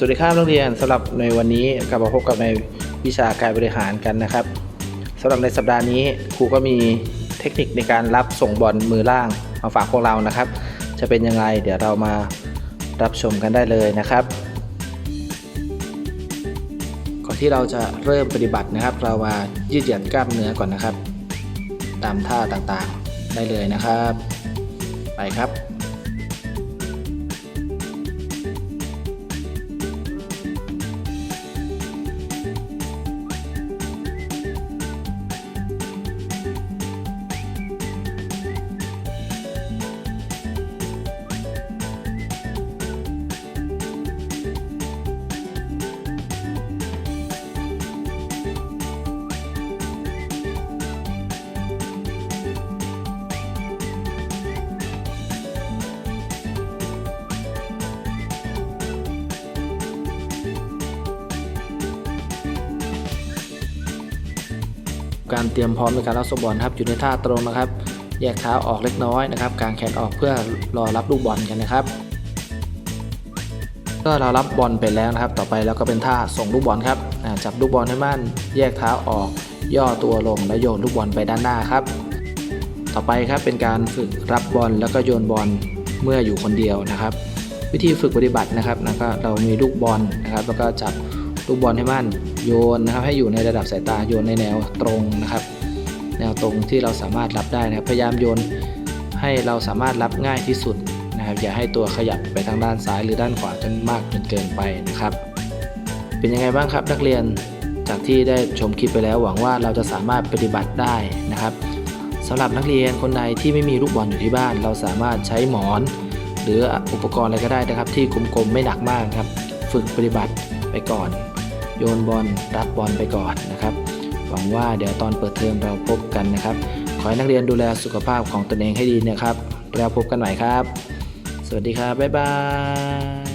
สวัสดีครับนักเรียนสำหรับในวันนี้กลับมาพบกับในวิชาการบริหารกันนะครับสำหรับในสัปดาห์นี้ครูก็มีเทคนิคในการรับส่งบอลมือล่างมาฝากพวกเรานะครับ จะเป็นยังไงเดี๋ยวเรามารับชมกันได้เลยนะครับ ก่อนที่เราจะเริ่มปฏิบัตินะครับ เรามายืดหยุ่นกล้ามเนื้อก่อนนะครับ ตามท่าต่างๆได้เลยนะครับ ไปครับ การเตรียมพร้อมในการรับสบอลครับอยู่ในท่าตรงนะครับ แยกเท้าออกเล็กน้อยนะครับกางแขนออกเพื่อรอรับลูกบอลกันนะครับก็เรารับบอลไปแล้วนะครับ ต่อไปเราก็เป็นท่าส่งลูกบอลครับจับลูกบอลให้มั่น แยกเท้าออก ย่อตัวลงแล้วโยนลูกบอลไปด้านหน้าครับ ต่อไปครับเป็นการฝึกรับบอลแล้วก็โยนบอลเมื่ออยู่คนเดียวนะครับ วิธีฝึกปฏิบัตินะครับนะก็เรามีลูกบอลนะครับ แล้วก็จับ ลูกบอลให้มั่นโยนนะครับ ให้อยู่ในระดับสายตาโยนในแนวตรงนะครับ แนวตรงที่เราสามารถรับได้นะครับ พยายามโยนให้เราสามารถรับง่ายที่สุดนะครับ อย่าให้ตัวขยับไปทางด้านซ้ายหรือด้านขวาจนมากจนเกินไปนะครับ เป็นยังไงบ้างครับนักเรียนจากที่ได้ชมคลิปไปแล้วหวังว่าเราจะสามารถปฏิบัติได้นะครับสำหรับนักเรียนคนใดที่ไม่มีลูกบอลอยู่ที่บ้าน เราสามารถใช้หมอน หรืออุปกรณ์อะไรก็ได้นะครับ ที่กลมๆไม่หนักมากครับ ฝึกปฏิบัติไปก่อน โยนบอลรับบอลไปก่อนนะครับ หวังว่าเดี๋ยวตอนเปิดเทอมเราพบกันนะครับ ขอให้นักเรียนดูแลสุขภาพของตนเองให้ดีนะครับ แล้วพบกันใหม่ครับ สวัสดีครับ บ๊ายบาย